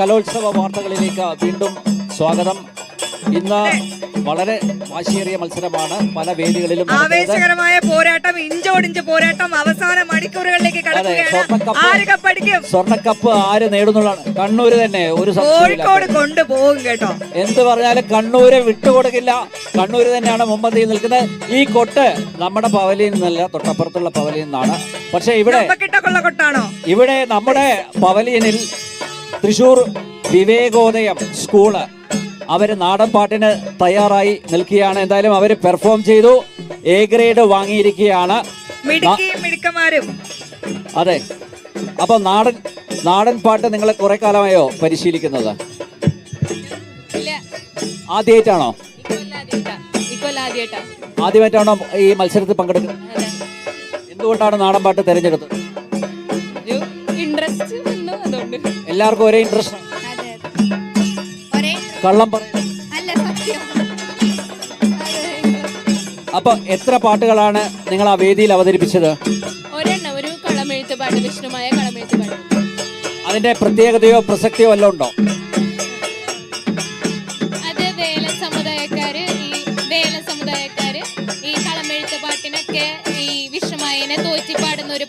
കലോത്സവ വാർത്തകളിലേക്ക് വീണ്ടും സ്വാഗതം. ഇന്ന് വളരെ വാശിയേറിയ മത്സരമാണ്. പല വേദികളിലും ആവേശകരമായ പോരാട്ടം ഇഞ്ചോടിഞ്ച് പോരാട്ടം അവസാന മണിക്കൂറുകളിലേക്ക് കടക്കുകയാണ്. സ്വർണക്കപ്പ്. ആര് നേടുന്നുള്ളതാണ്. കണ്ണൂര് തന്നെ ഒരു കോഴിക്കോട് കൊണ്ടുപോകും കേട്ടോ. എന്ത് പറഞ്ഞാലും കണ്ണൂര് വിട്ടുകൊടുക്കില്ല. കണ്ണൂര് തന്നെയാണ് മുമ്പന്തിയിൽ നിൽക്കുന്നത്. ഈ കൊട്ട് നമ്മുടെ പവലിയിൽ നിന്നല്ല തൊട്ടപ്പുറത്തുള്ള പവലിയിൽ നിന്നാണ്. പക്ഷെ ഇവിടെ ഇവിടെ നമ്മുടെ പവലിയനിൽ തൃശൂർ വിവേകോദയം സ്കൂൾ അവർ നാടൻ പാട്ടിന് തയ്യാറായി നിൽക്കുകയാണ്. എന്തായാലും അവർ പെർഫോം ചെയ്തു. എ ഗ്രേഡ് വാങ്ങിയിരിക്കുകയാണ്. അതെ. അപ്പൊ നാടൻ നാടൻ പാട്ട് നിങ്ങൾ കുറെ കാലമായോ പരിശീലിക്കുന്നത്? ആദ്യമായിട്ടാണോ. ആദ്യമായിട്ടാണോ ഈ മത്സരത്തിൽ പങ്കെടുക്കുന്നത് എന്തുകൊണ്ടാണ് നാടൻ പാട്ട് തിരഞ്ഞെടുത്തത്? എല്ലാവർക്കും ഒരേ ഇൻട്രസ്റ്റ് കള്ളം സത്യം. അപ്പൊ എത്ര പാട്ടുകളാണ് നിങ്ങൾ ആ വേദിയിൽ അവതരിപ്പിച്ചത്? ഒരെണ്ണം ഒരു വിഷ്ണുമായ അതിന്റെ പ്രത്യേകതയോ പ്രസക്തിയോ വല്ലതും ഉണ്ടോ? അത് വേല സമുദായക്കാര് ഈ വേല സമുദായക്കാര് ഈ ഈ വിഷ്ണുമായനെ തോറ്റി പാടുന്ന ഒരു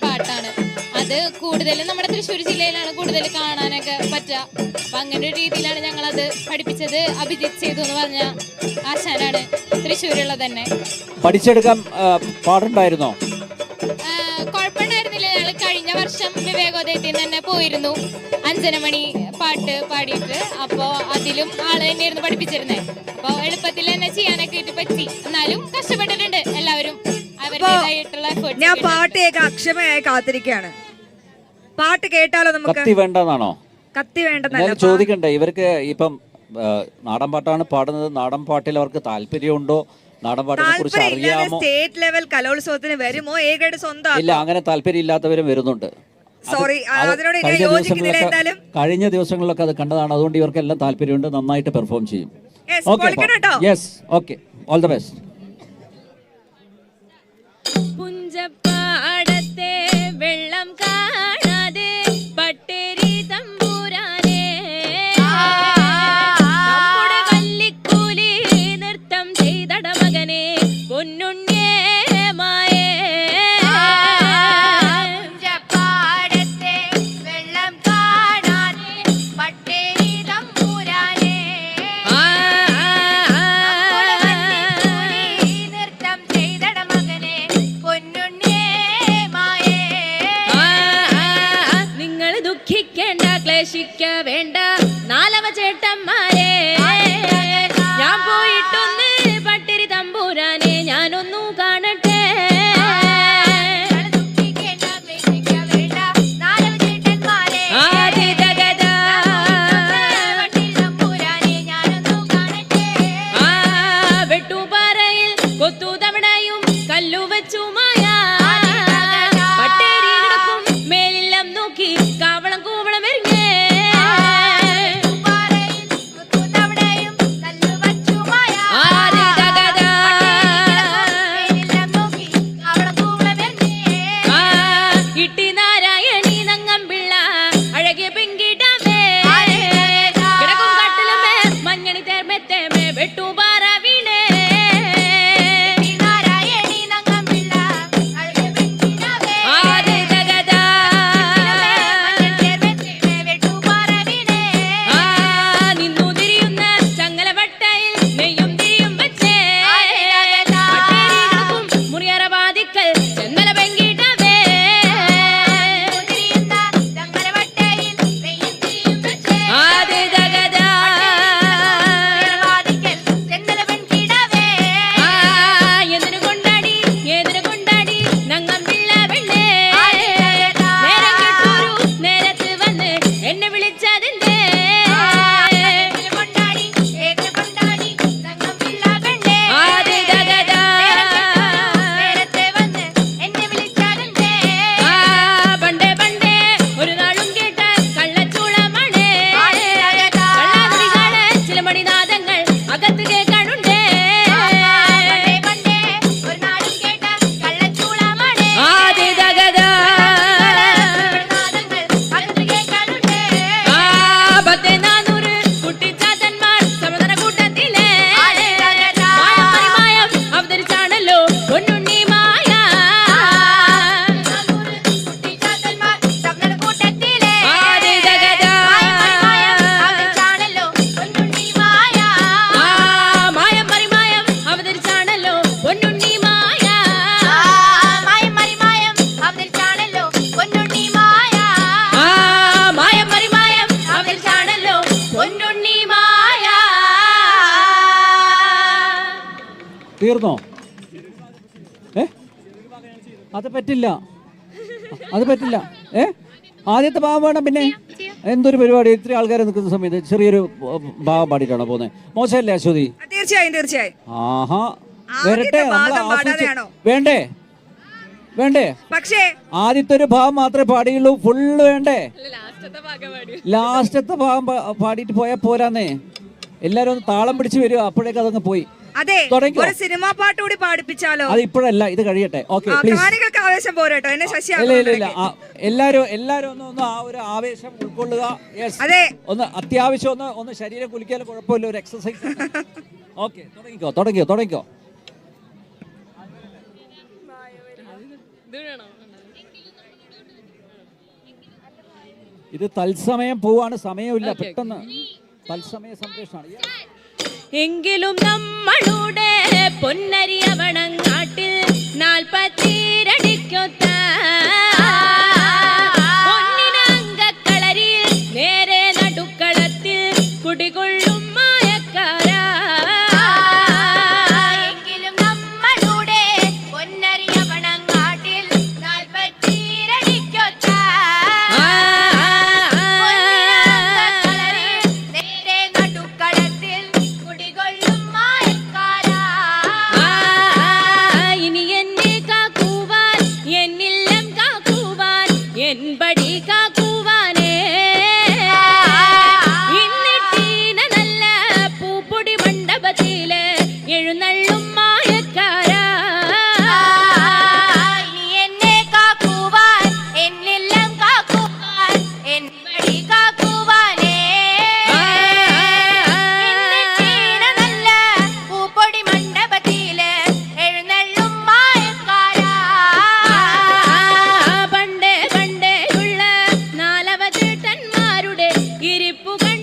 കൂടുതലും നമ്മുടെ തൃശ്ശൂർ ജില്ലയിലാണ് കൂടുതൽ കാണാനൊക്കെ പറ്റുക. അപ്പൊ അങ്ങനെ ഒരു രീതിയിലാണ് ഞങ്ങൾ അത് പഠിപ്പിച്ചത്. അഭിജിത്ത് ചെയ്തു എന്ന് പറഞ്ഞ ആശാനാണ് തൃശ്ശൂരുള്ള തന്നെ. പഠിച്ചെടുക്കാൻ പാടുണ്ടായിരുന്നോ? കുഴപ്പമുണ്ടായിരുന്നില്ല. ഞങ്ങൾ കഴിഞ്ഞ വർഷം വിവേകോദയത്തിൽ തന്നെ പോയിരുന്നു. അഞ്ചനമണി പാട്ട് പാടിയിട്ട്. അപ്പോൾ അതിലും ആൾ തന്നെയായിരുന്നു പഠിപ്പിച്ചിരുന്നത് അപ്പോൾ എളുപ്പത്തിൽ തന്നെ ചെയ്യാനൊക്കെ പറ്റി. എന്നാലും കഷ്ടപ്പെട്ടിട്ടുണ്ട്. എല്ലാവരും അവരുടേതായിട്ടുള്ള ഞാൻ പാട്ട് കേൾക്കാൻ അക്ഷമയായി കാത്തിരിക്കുകയാണ്. പാട്ട് കേട്ടാലോ നമുക്ക്? കത്തി വേണ്ടെന്നാണോ? കത്തി വേണ്ടെന്നല്ല. ചോദിക്കണ്ടേ ഇവർക്ക് ഇപ്പം നാടൻ പാട്ടാണ് പാടുന്നത്. നാടൻ പാട്ടിൽ അവർക്ക് താല്പര്യമുണ്ടോ? നാടൻ പാട്ടിനെ കുറിച്ച് അറിയാമോ? സ്റ്റേറ്റ് ലെവൽ കലോത്സവത്തിന് വരുമോ? ഏകയുടെ സ്വന്തം ഇല്ല അങ്ങനെ താല്പര്യം ഇല്ലാത്തവരും വരുന്നുണ്ട് സോറി അത് അതിനോട് യോജിക്കുന്നില്ല ദിവസങ്ങളിലൊക്കെ എന്തായാലും. കഴിഞ്ഞ ദിവസങ്ങളിലൊക്കെ അത് കണ്ടതാണ്. അതുകൊണ്ട് ഇവർക്കെല്ലാം താല്പര്യമുണ്ട്. നന്നായിട്ട് പെർഫോം ചെയ്യും. Yes okay all the best പുഞ്ചപ്പാടത്തെ വെള്ളം തീർന്നോ ഏ? അത് പറ്റില്ല. അത് പറ്റില്ല. ഏ? ആദ്യത്തെ ഭാവം വേണം പിന്നെ. എന്തൊരു പരിപാടി? ഇത്ര ആൾക്കാർ നിൽക്കുന്ന സമയത്ത് ചെറിയൊരു ഭാവം പാടിയിട്ടാണോ പോകുന്നത് മോശമല്ലേ അശ്വതി? തീർച്ചയായും തീർച്ചയായും. ആഹാ. വരട്ടെ ഭാഗം വേണ്ടേ? വേണ്ടേ? പക്ഷേ ആദ്യത്തെ ഒരു ഭാഗം മാത്രമേ പാടിയുള്ളൂ ഫുള്ള് വേണ്ടേ? ലാസ്റ്റത്തെ ഭാഗം പാടിയിട്ട് പോയാൽ പോരാന്നേ. എല്ലാരും ഒന്ന് താളം പിടിച്ച് വരിക അപ്പോഴേക്ക് അതങ്ങ് പോയി. അതെ ഒരു സിനിമാ പാട്ട് കൂടി പാടിപ്പിച്ചാലോ? അത് ഇപ്പോഴല്ല ഇത് കഴിയട്ടെ. ഓക്കെ പ്ലീസ് കാണികൾക്ക് ആവേശം പോരട്ടോ. എന്നെ ശശി എല്ലാരും എല്ലാരും ഒന്ന് ഒന്ന് ആ ഒരു ആവേശം ഉൾക്കൊള്ളുക. യെസ് അതെ. ഒന്ന് അത്യാവശ്യം ഒന്ന് ഒന്ന് ശരീരം കുലിക്കാൻ കുഴപ്പമില്ല ഒരു എക്സസൈസ് ഓക്കെ തുടങ്ങിക്കോ തുടങ്ങിക്കോ തുടങ്ങിക്കോ. ഇത് തത്സമയം പോവാണ് സമയമില്ല പെട്ടെന്ന്. തത്സമയ സംപ്രേഷണമാണ്. എങ്കിലും നമ്മളുടെ പൊന്നരിയവണങ്ങാട്ടിൽ നാൽപ്പത്തിരടിക്കൊത്ത புகழ்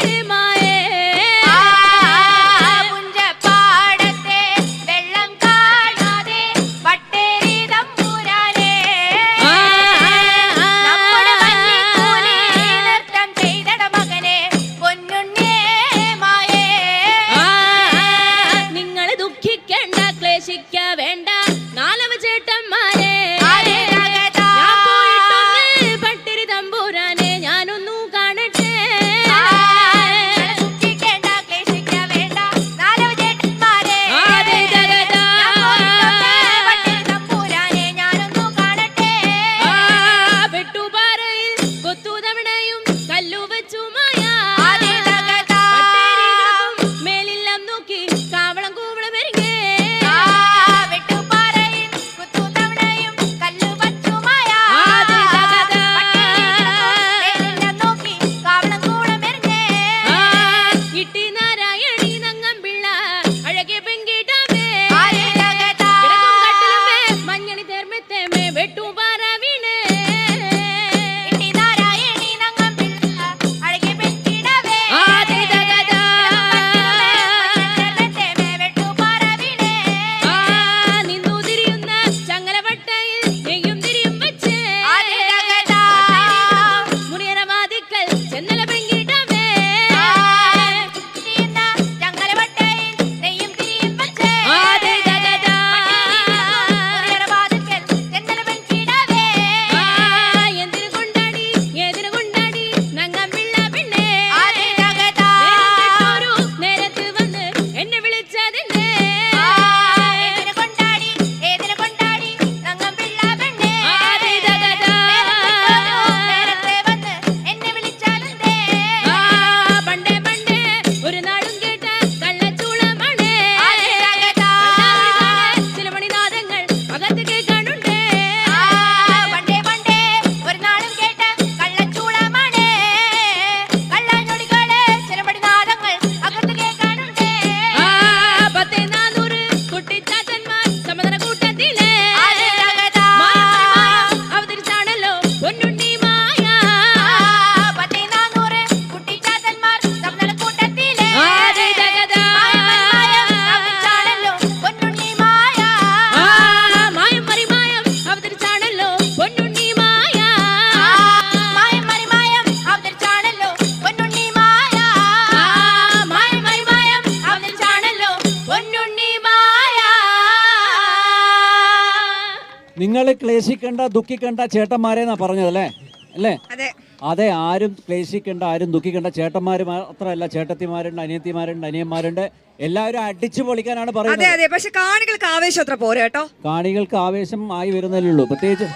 Shima. നിങ്ങൾ ക്ലേശിക്കേണ്ട ദുഃഖിക്കേണ്ട ചേട്ടന്മാരെന്നാ പറഞ്ഞതല്ലേ അല്ലേ? അതെ. അതെ ആരും ക്ലേശിക്കേണ്ട ആരും ദുഃഖിക്കേണ്ട ചേട്ടന്മാർ മാത്രമല്ല ചേട്ടത്തിമാരുണ്ട് അനിയത്തിമാരുണ്ട് അനിയന്മാരുണ്ട്. എല്ലാവരും അടിച്ചു പൊളിക്കാനാണ് പറയുന്നത്. അതെ പക്ഷെ കാണികൾക്ക് ആവേശം അത്ര പോരെ കേട്ടോ. കാണികൾക്ക് ആവേശം ആയി വരുന്നല്ലേ ഉള്ളൂ. പ്രത്യേകിച്ച്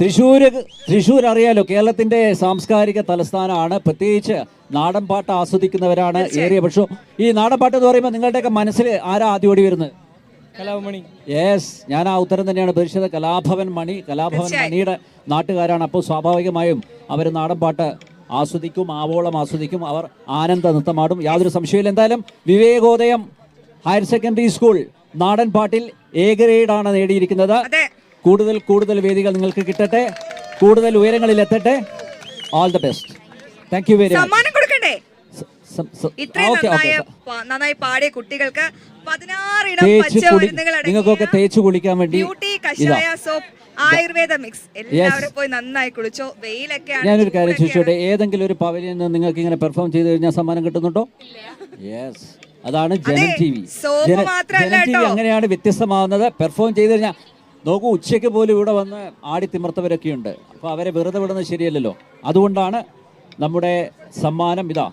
തൃശ്ശൂർ തൃശ്ശൂർ അറിയാലോ കേരളത്തിന്റെ സാംസ്കാരിക തലസ്ഥാനമാണ്. പ്രത്യേകിച്ച് നാടൻ പാട്ട് ആസ്വദിക്കുന്നവരാണ് ഏറിയ പക്ഷം. ഈ നാടൻ പാട്ട് എന്ന് പറയുമ്പോൾ നിങ്ങളുടെയൊക്കെ മനസ്സിൽ ആരാ ആദ്യം ഓടി വരുന്നത്? കലാഭമണി യെസ് ഞാൻ ആ ഉത്തരം തന്നെയാണ് പ്രതീക്ഷിച്ചത് കലാഭവൻ മണി കലാഭവൻ മണിയുടെ നാട്ടുകാരാണ്. അപ്പോൾ സ്വാഭാവികമായും അവർ നാടൻ പാട്ട് ആസ്വദിക്കും ആവോളം ആസ്വദിക്കും അവർ ആനന്ദ നൃത്തമാടും. യാതൊരു സംശയമില്ല എന്തായാലും വിവേകോദയം ഹയർ സെക്കൻഡറി സ്കൂൾ നാടൻ പാട്ടിൽ എ ഗ്രേഡാണ് നേടിയിരിക്കുന്നത്. കൂടുതൽ കൂടുതൽ വേദികൾ നിങ്ങൾക്ക് കിട്ടട്ടെ. കൂടുതൽ ഉയരങ്ങളിൽ എത്തട്ടെ. All the best thank you very much ഇത്രയും നന്നായ നന്നായി പാടിയ കുട്ടികൾക്ക് പതിനാറിടം നിങ്ങൾക്കൊക്കെ തേച്ച് കുളിക്കാൻ വേണ്ടി ബ്യൂട്ടി കഷായ സോപ്പ് ആയുർവേദ മിക്സ്. എല്ലാവരും പോയി നന്നായി കുളിച്ചോ. വെയിലൊക്കെ ഞാനൊരു കാര്യം ചോദിച്ചോട്ടെ ഏതെങ്കിലും ഒരു പവലിയൻ നിങ്ങൾക്ക് ഇങ്ങനെ പെർഫോം ചെയ്ത് കഴിഞ്ഞാൽ സമ്മാനം കിട്ടുന്നുണ്ടോ? യെസ് അതാണ് Janam T V. Janam T V അങ്ങനെയാണ് വ്യത്യസ്തമാവുന്നത്. പെർഫോം ചെയ്ത് കഴിഞ്ഞാൽ നോക്കൂ ഉച്ചയ്ക്ക് പോലും ഇവിടെ വന്ന് ആടി തിമർത്തവരൊക്കെ ഉണ്ട് അപ്പോൾ അവരെ വെറുതെ വിടുന്നത് ശരിയല്ലല്ലോ. അതുകൊണ്ടാണ് നമ്മുടെ സമ്മാനം ഇതാ.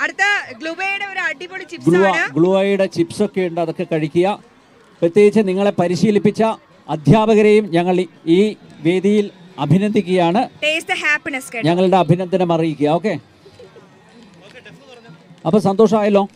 അടുത്ത ഗ്ലുബയുടെ ഒരു അടിപൊളി ചിപ്സ് ഗ്ലുവയുടെ ചിപ്സ് ഒക്കെ ഉണ്ട് അതൊക്കെ കഴിക്കുക. പ്രത്യേകിച്ച് നിങ്ങളെ പരിശീലിപ്പിച്ച അധ്യാപകരെയും ഞങ്ങൾ ഈ- വേദിയിൽ അഭിനന്ദിക്കുകയാണ്. ഞങ്ങളുടെ അഭിനന്ദനം അറിയിക്കുക ഓക്കെ? അപ്പൊ സന്തോഷമായല്ലോ?